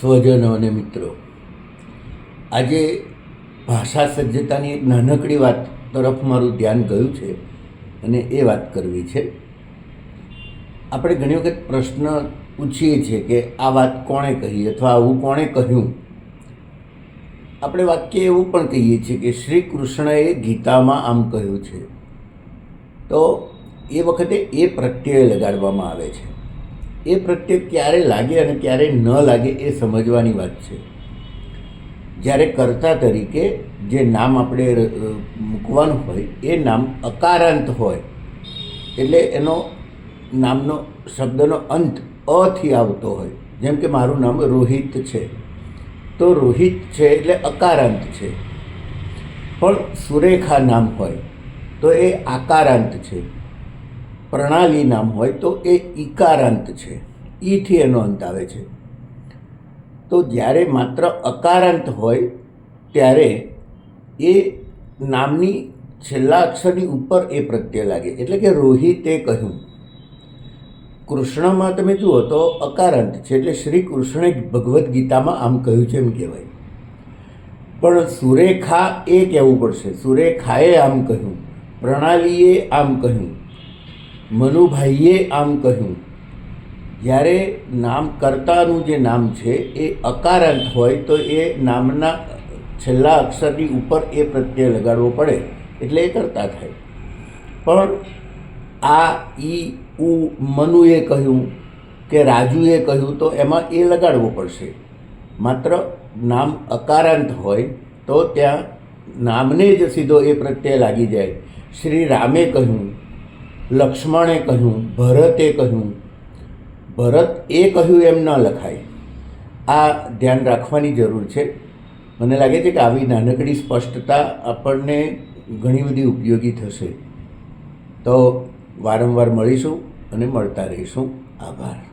સ્વજનો અને મિત્રો. આજે ભાષા સજ્જતાની એક નાનકડી વાત તરફ મારું ધ્યાન ગયું છે અને એ વાત કરવી છે. આપણે ઘણી વખત પ્રશ્ન પૂછીએ છીએ કે આ વાત કોણે કહી અથવા આવું કોણે કહ્યું? આપણે વાક્ય એવું પણ કહીએ છીએ કે શ્રી કૃષ્ણએ ગીતામાં આમ કહ્યું છે. તો એ વખતે એ પ્રત્યય લગાડવામાં આવે છે. એ પ્રત્યે ક્યારે લાગે અને ક્યારે ન લાગે એ સમજવાની વાત છે. જ્યારે કર્તા તરીકે જે નામ આપણે મૂકવાનું હોય, એ નામ અકારાંત હોય, એટલે એનો નામનો, શબ્દનો અંત અથી આવતો હોય. જેમ કે મારું નામ રોહિત છે. તો રોહિત છે એટલે અકારાંત છે. પણ સુરેખા નામ હોય, તો એ આકારાંત છે. પ્રણાલી નામ હોય તો એ ઈકારાંત છે. ઈથી એનો અંત આવે છે. તો જ્યારે માત્ર અકારાંત હોય, ત્યારે એ નામની છેલ્લા અક્ષરની ઉપર એ પ્રત્યય લાગે. એટલે કે રોહિતે કહ્યું. કૃષ્ણમાં તમે જુઓ તો અકારાંત છે. એટલે શ્રી કૃષ્ણે ભગવદ્ ગીતામાં આમ કહ્યું છે એમ કહેવાય. પણ સુરેખા એ કહેવું પડશે. સુરેખાએ આમ કહ્યું. પ્રણાલીએ આમ કહ્યું. મનુભાઈએ આમ કહ્યું, જ્યારે નામ કર્તાનું જે નામ છે, એ અકારાંત હોય, તો એ નામના છેલ્લા અક્ષરની ઉપર એ પ્રત્યય લગાડવો પડે, એટલે એ કરતા થાય. પણ આ ઈ ઉ મનુએ કહ્યું કે રાજુએ કહ્યું, તો એમાં એ લગાડવો પડશે. માત્ર નામ અકારાંત હોય, તો ત્યાં નામને જ સીધો એ પ્રત્યય લાગી જાય. શ્રી રામે કહ્યું લક્ષ્મણે કહ્યું, ભરતે કહ્યું. ભરત એ કહ્યું એમ ન લખાય. આ ધ્યાન રાખવાની જરૂર છે. મને લાગે છે કે આવી નાનકડી સ્પષ્ટતા આપણને ઘણી બધી ઉપયોગી થશે. તો વારંવાર મળીશું અને મળતા રહીશું. આભાર.